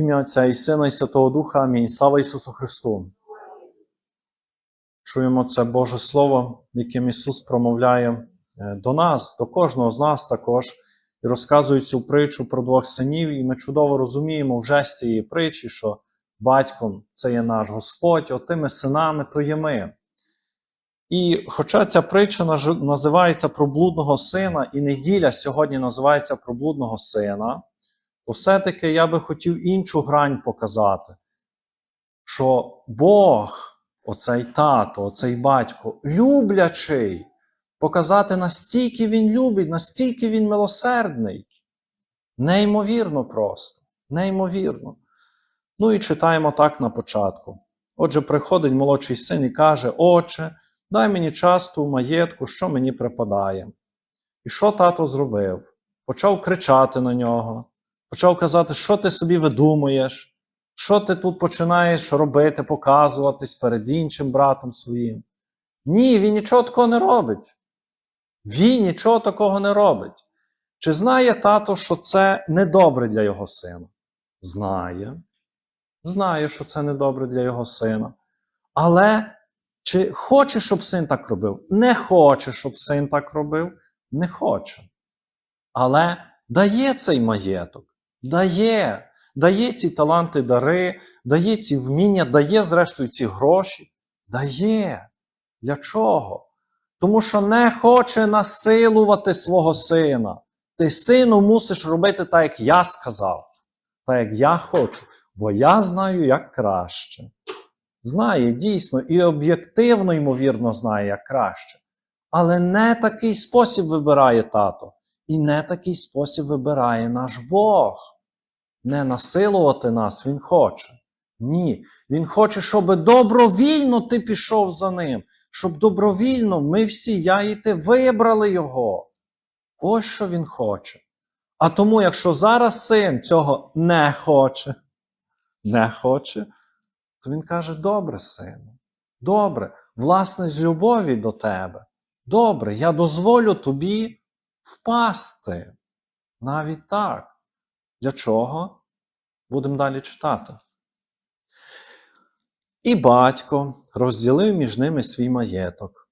Ім'я Отця і Сина, і Святого Духа. Амінь. Слава Ісусу Христу. Чуємо це Боже Слово, яким Ісус промовляє е, до нас, до кожного з нас також, і розказує цю притчу про двох синів, і ми чудово розуміємо вже з цієї притчі, що батьком це є наш Господь, отими синами то є ми. І хоча ця притча називається про блудного сина, і неділя сьогодні називається про блудного сина, то все-таки я би хотів іншу грань показати, що Бог, оцей тато, оцей батько, люблячий, показати настільки він любить, настільки він милосердний. Неймовірно просто, неймовірно. Ну і читаємо так на початку. Отже, приходить молодший син і каже: Отче, дай мені часту маєтку, що мені припадає. І що тато зробив? Почав кричати на нього, почав казати, що ти собі видумуєш, що ти тут починаєш робити, показуватись перед іншим братом своїм. Ні, він нічого такого не робить. Він нічого такого не робить. Чи знає тато, що це недобре для його сина? Знає. Знає, що це недобре для його сина. Але чи хоче, щоб син так робив? Не хоче, щоб син так робив, не хоче. Але дає цей маєток, дає, дає ці таланти, дари, дає ці вміння, дає, зрештою, ці гроші. Дає. Для чого? Тому що не хоче насилувати свого сина. Ти сину мусиш робити так, як я сказав, так як я хочу, бо я знаю, як краще. Знає дійсно і об'єктивно, ймовірно, знає, як краще. Але не такий спосіб вибирає тато. І не такий спосіб вибирає наш Бог. Не насилувати нас Він хоче. Ні. Він хоче, щоб добровільно ти пішов за ним, щоб добровільно ми всі, я і ти, вибрали його. Ось що він хоче. А тому, якщо зараз син цього не хоче, не хоче, то він каже: добре, сину, добре, власне, з любові до тебе. Добре, я дозволю тобі впасти. Навіть так. Для чого? Будемо далі читати. І батько розділив між ними свій маєток.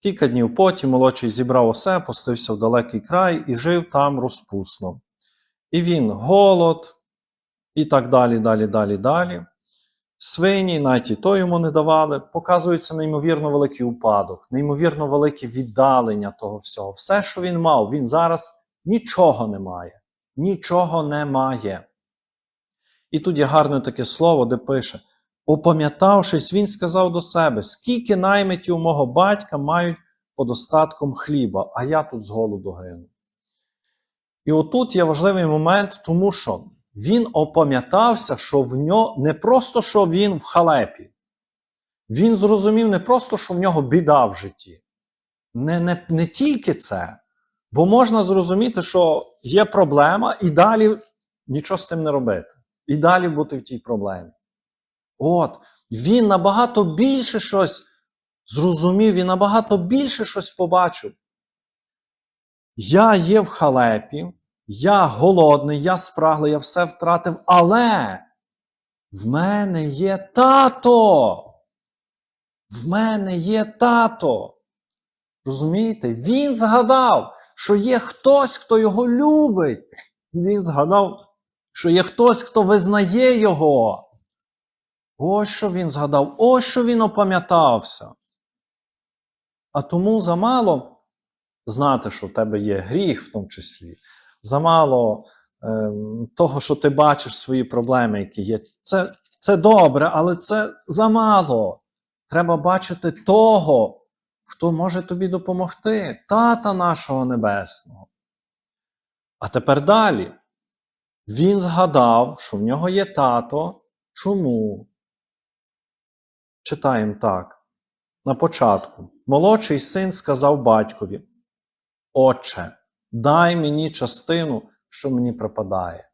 Кілька днів потім молодший зібрав усе, пустився в далекий край і жив там розпусно. І він голод, і так далі, далі, далі, далі. Свині, навіть і то йому не давали, показується неймовірно великий упадок, неймовірно велике віддалення того всього. Все, що він мав, він зараз нічого не має. Нічого не має. І тут є гарне таке слово, де пише: опам'ятавшись, він сказав до себе: скільки наймитів мого батька мають под остатком хліба, а я тут з голоду гину. І отут є важливий момент, тому що він опам'ятався, що в нього не просто що він в халепі. Він зрозумів не просто, що в нього біда в житті. Не, не, не тільки це. Бо можна зрозуміти, що є проблема, і далі нічого з тим не робити. І далі бути в тій проблемі. От, він набагато більше щось зрозумів, він набагато більше щось побачив. Я є в халепі, я голодний, я спраглий, я все втратив, але в мене є тато. В мене є тато. Розумієте? Він згадав, що є хтось, хто його любить. Він згадав, що є хтось, хто визнає його. Ось що він згадав, ось що він опам'ятався. А тому замало знати, що в тебе є гріх в тому числі. Замало е, того, що ти бачиш свої проблеми, які є. Це, це добре, але це замало. Треба бачити того, хто може тобі допомогти, тата нашого небесного. А тепер далі. Він згадав, що в нього є тато. Чому? Читаємо так. На початку. Молодший син сказав батькові: Отче, дай мені частину, що мені припадає.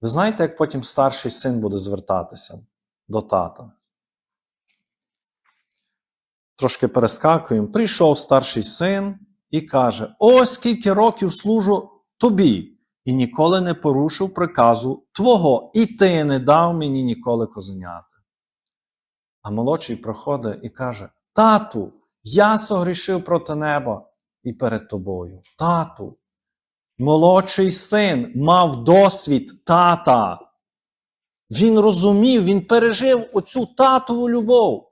Ви знаєте, як потім старший син буде звертатися до тата? Трошки перескакуємо. Прийшов старший син і каже: Ось скільки років служу тобі, і ніколи не порушив приказу Твого, і ти не дав мені ніколи козеняти. А молодший проходить і каже: Тату, я согрішив проти неба і перед тобою. Тату. Молодший син мав досвід тата. Він розумів, він пережив оцю татову любов.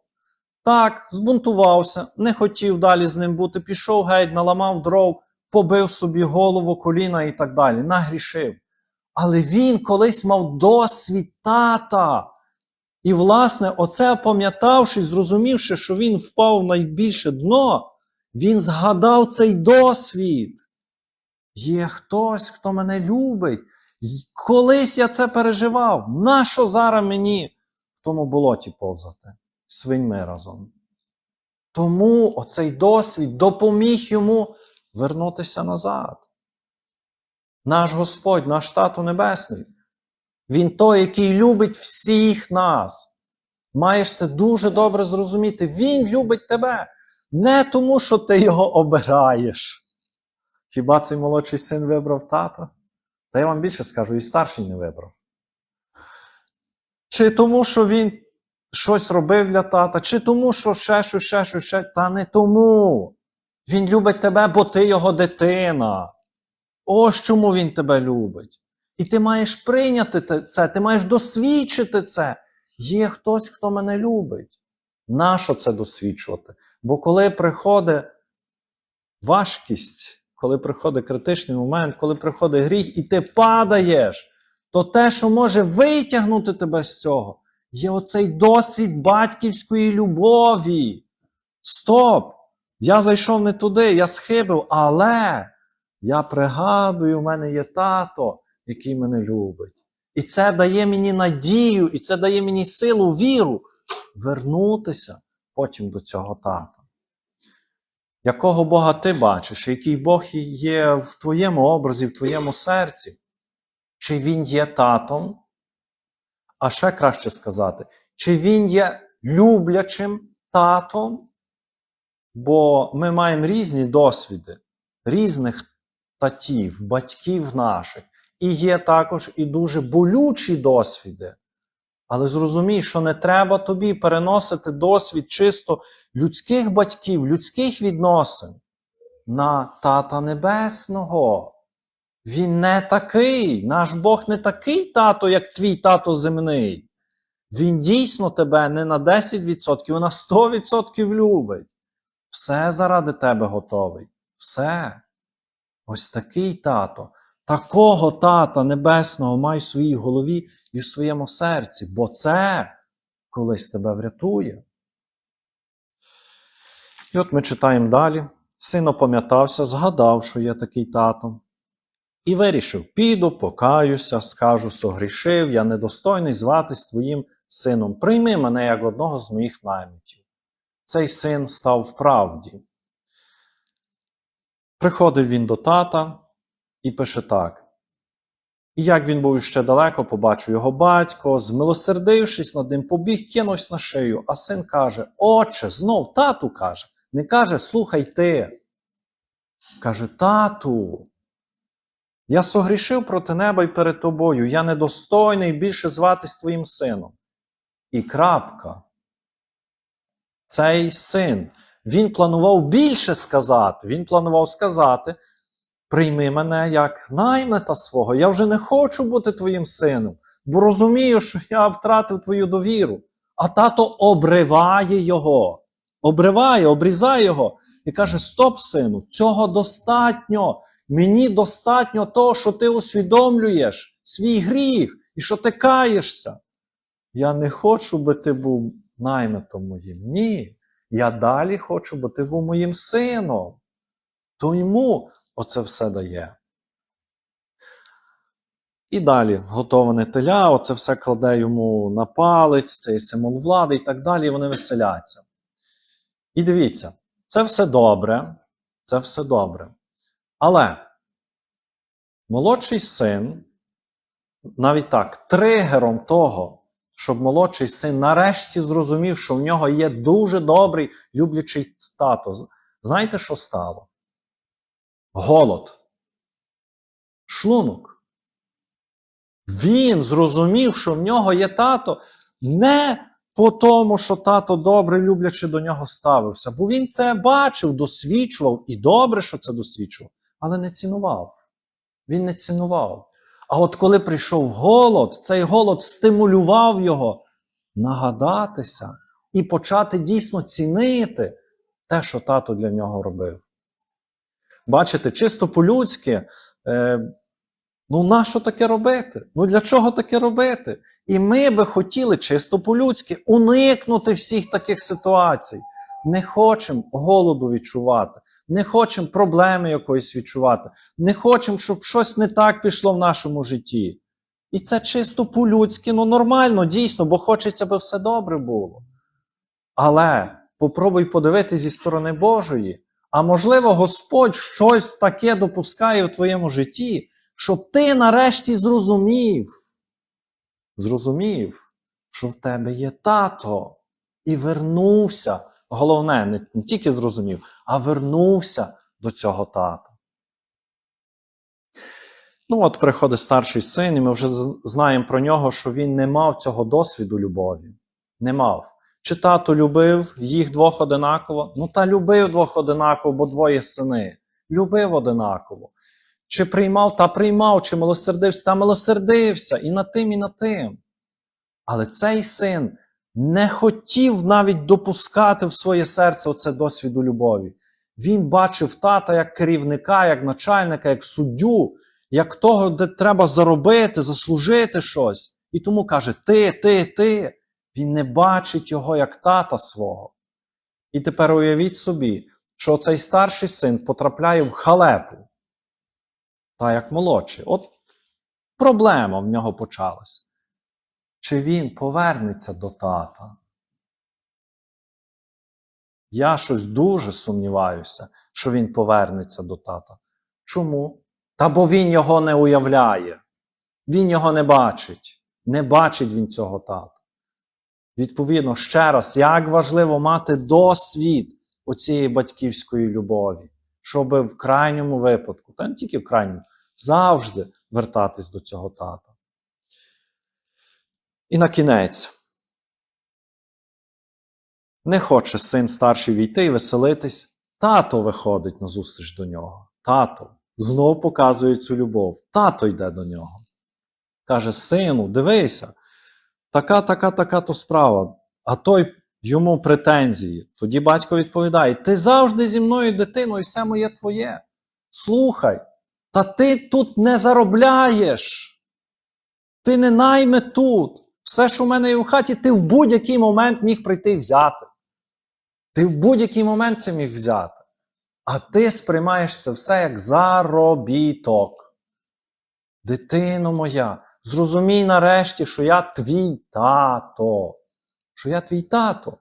Так, збунтувався, не хотів далі з ним бути, пішов геть, наламав дров, побив собі голову, коліна і так далі, нагрішив. Але він колись мав досвід тата. І, власне, оце пам'ятавши, зрозумівши, що він впав в найбільше дно, він згадав цей досвід. Є хтось, хто мене любить. Колись я це переживав. Нащо зараз мені в тому болоті повзати? Свиньми разом. Тому оцей досвід допоміг йому вернутися назад. Наш Господь, наш Тато Небесний, Він той, який любить всіх нас. Маєш це дуже добре зрозуміти. Він любить тебе не тому, що ти його обираєш. Хіба цей молодший син вибрав тата? Та я вам більше скажу, і старший не вибрав. Чи тому, що він щось робив для тата, чи тому, що ще щось, ще щось, ще. Та не тому. Він любить тебе, бо ти його дитина. Ось чому він тебе любить. І ти маєш прийняти це, ти маєш досвідчити це. Є хтось, хто мене любить. Нащо це досвідчувати? Бо коли приходить важкість, коли приходить критичний момент, коли приходить гріх, і ти падаєш, то те, що може витягнути тебе з цього, є оцей досвід батьківської любові. Стоп! Я зайшов не туди, я схибив, але я пригадую, у мене є тато, який мене любить. І це дає мені надію, і це дає мені силу, віру вернутися потім до цього тата. Якого Бога ти бачиш, який Бог є в твоєму образі, в твоєму серці? Чи він є татом? А ще краще сказати, чи він є люблячим татом? Бо ми маємо різні досвіди, різних татів, батьків наших. І є також і дуже болючі досвіди. Але зрозумій, що не треба тобі переносити досвід чисто людських батьків, людських відносин на Тата Небесного. Він не такий. Наш Бог не такий тато, як твій тато земний. Він дійсно тебе не на 10%, а на 100% любить. Все заради тебе готовий. Все. Ось такий тато. Такого тата небесного май в своїй голові і в своєму серці, бо це колись тебе врятує. І от ми читаємо далі. Син опам'ятався, згадав, що є такий тато, і вирішив: піду, покаюся, скажу, согрішив, я недостойний зватись твоїм сином. Прийми мене як одного з моїх наймитів. Цей син став в правді. Приходив він до тата і пише так. І як він був ще далеко, побачив його батько, змилосердившись над ним, побіг, кинувся на шию, а син каже: Отче, знов тату каже, не каже, слухай ти. Каже, тату, я согрішив проти неба і перед тобою, я недостойний більше зватись твоїм сином. І крапка. Цей син, він планував більше сказати. Він планував сказати: прийми мене як наймита свого, я вже не хочу бути твоїм сином, бо розумію, що я втратив твою довіру. А тато обриває його, обриває, обрізає його і каже: Стоп, сину, цього достатньо. Мені достатньо того, що ти усвідомлюєш свій гріх і що ти каєшся. Я не хочу, би ти був наймитом моїм. Ні. Я далі хочу, бо ти був моїм сином. То йому оце все дає. І далі готоване теля, оце все кладе йому на палець, цей символ влади і так далі, і вони веселяться. І дивіться, це все добре, це все добре. Але молодший син, навіть так, тригером того, щоб молодший син нарешті зрозумів, що в нього є дуже добрий люблячий тато. Знаєте, що стало? Голод. Шлунок. Він зрозумів, що в нього є тато не по тому, що тато добре, люблячи до нього ставився, бо він це бачив, досвідчував, і добре, що це досвідчував, але не цінував. Він не цінував. А от коли прийшов голод, цей голод стимулював його нагадатися і почати дійсно цінити те, що тато для нього робив. Бачите, чисто по-людськи, е, ну нащо таке робити? Ну для чого таке робити? І ми би хотіли чисто по-людськи уникнути всіх таких ситуацій. Не хочемо голоду відчувати, не хочемо проблеми якоїсь відчувати, не хочемо, щоб щось не так пішло в нашому житті. І це чисто по-людськи, ну нормально, дійсно, бо хочеться, аби все добре було. Але попробуй подивитися зі сторони Божої, а можливо, Господь щось таке допускає в твоєму житті, щоб ти нарешті зрозумів, зрозумів, що в тебе є тато, і вернувся. Головне, не, не тільки зрозумів, а вернувся до цього тата. Ну, от приходить старший син, і ми вже знаємо про нього, що він не мав цього досвіду любові. Не мав. Чи тато любив їх двох одинаково? Ну, та любив двох одинаково, бо двоє сини. Любив одинаково. Чи приймав, та приймав, чи милосердився, та милосердився і над тим, і над тим. Але цей син не хотів навіть допускати в своє серце оце досвіду любові. Він бачив тата як керівника, як начальника, як суддю, як того, де треба заробити, заслужити щось. І тому каже: Ти, ти, ти. Він не бачить його як тата свого. І тепер уявіть собі, що цей старший син потрапляє в халепу, та як молодший. От проблема в нього почалася. Чи він повернеться до тата? Я щось дуже сумніваюся, що він повернеться до тата. Чому? Та бо він його не уявляє. Він його не бачить. Не бачить він цього тата. Відповідно, ще раз, як важливо мати досвід оцієї батьківської любові, щоб в крайньому випадку, та не тільки в крайньому, завжди вертатись до цього тата. І на кінець. Не хоче син старший війти і веселитись. Тато виходить на зустріч до нього. Тато знов показує цю любов. Тато йде до нього. Каже: Сину, дивися, така, така, така то справа. А той йому претензії. Тоді батько відповідає: Ти завжди зі мною, дитиною, і все моє твоє. Слухай, та ти тут не заробляєш. Ти не найме тут. Все, що в мене є в хаті, ти в будь-який момент міг прийти і взяти. Ти в будь-який момент це міг взяти. А ти сприймаєш це все як заробіток. Дитино моя, зрозумій нарешті, що я твій тато. Що я твій тато.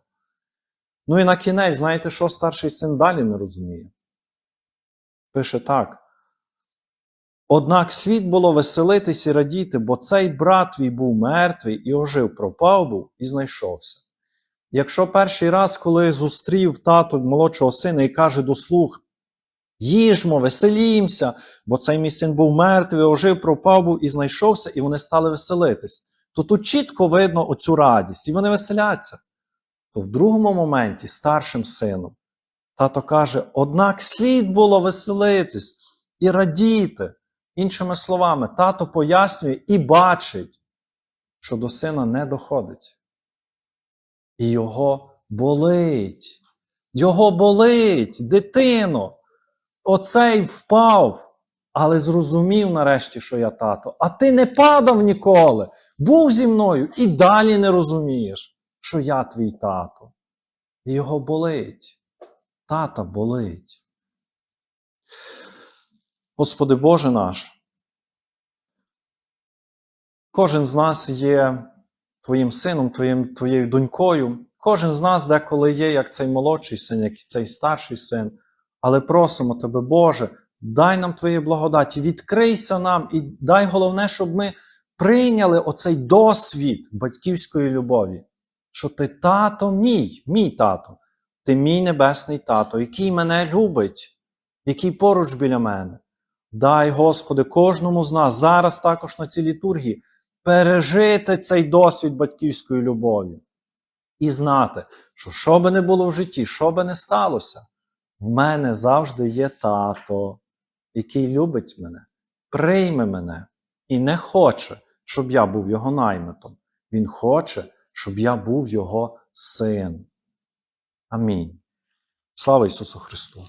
Ну і на кінець, знаєте, що старший син далі не розуміє? Пише так. Однак слід було веселитись і радіти, бо цей брат твій був мертвий і ожив, пропав був і знайшовся. Якщо перший раз, коли зустрів тато молодшого сина і каже до слуг, їжмо, веселімся, бо цей мій син був мертвий, ожив, пропав був і знайшовся, і вони стали веселитись, то тут чітко видно оцю радість, і вони веселяться. То в другому моменті, старшим сином, тато каже: однак слід було веселитись і радіти. Іншими словами, тато пояснює і бачить, що до сина не доходить. І його болить. Його болить, дитино. Оцей впав, але зрозумів нарешті, що я тато. А ти не падав ніколи, був зі мною і далі не розумієш, що я твій тато. Його болить. Тата болить. Господи Боже наш, кожен з нас є твоїм сином, твоїм, твоєю донькою. Кожен з нас деколи є, як цей молодший син, як цей старший син. Але просимо тебе, Боже, дай нам Твої благодаті, відкрийся нам і дай головне, щоб ми прийняли оцей досвід батьківської любові, що ти тато мій, мій тато, ти мій небесний тато, який мене любить, який поруч біля мене. Дай, Господи, кожному з нас зараз також на цій літургії пережити цей досвід батьківської любові і знати, що що би не було в житті, що би не сталося, в мене завжди є тато, який любить мене, прийме мене і не хоче, щоб я був його наймитом. Він хоче, щоб я був його син. Амінь. Слава Ісусу Христу!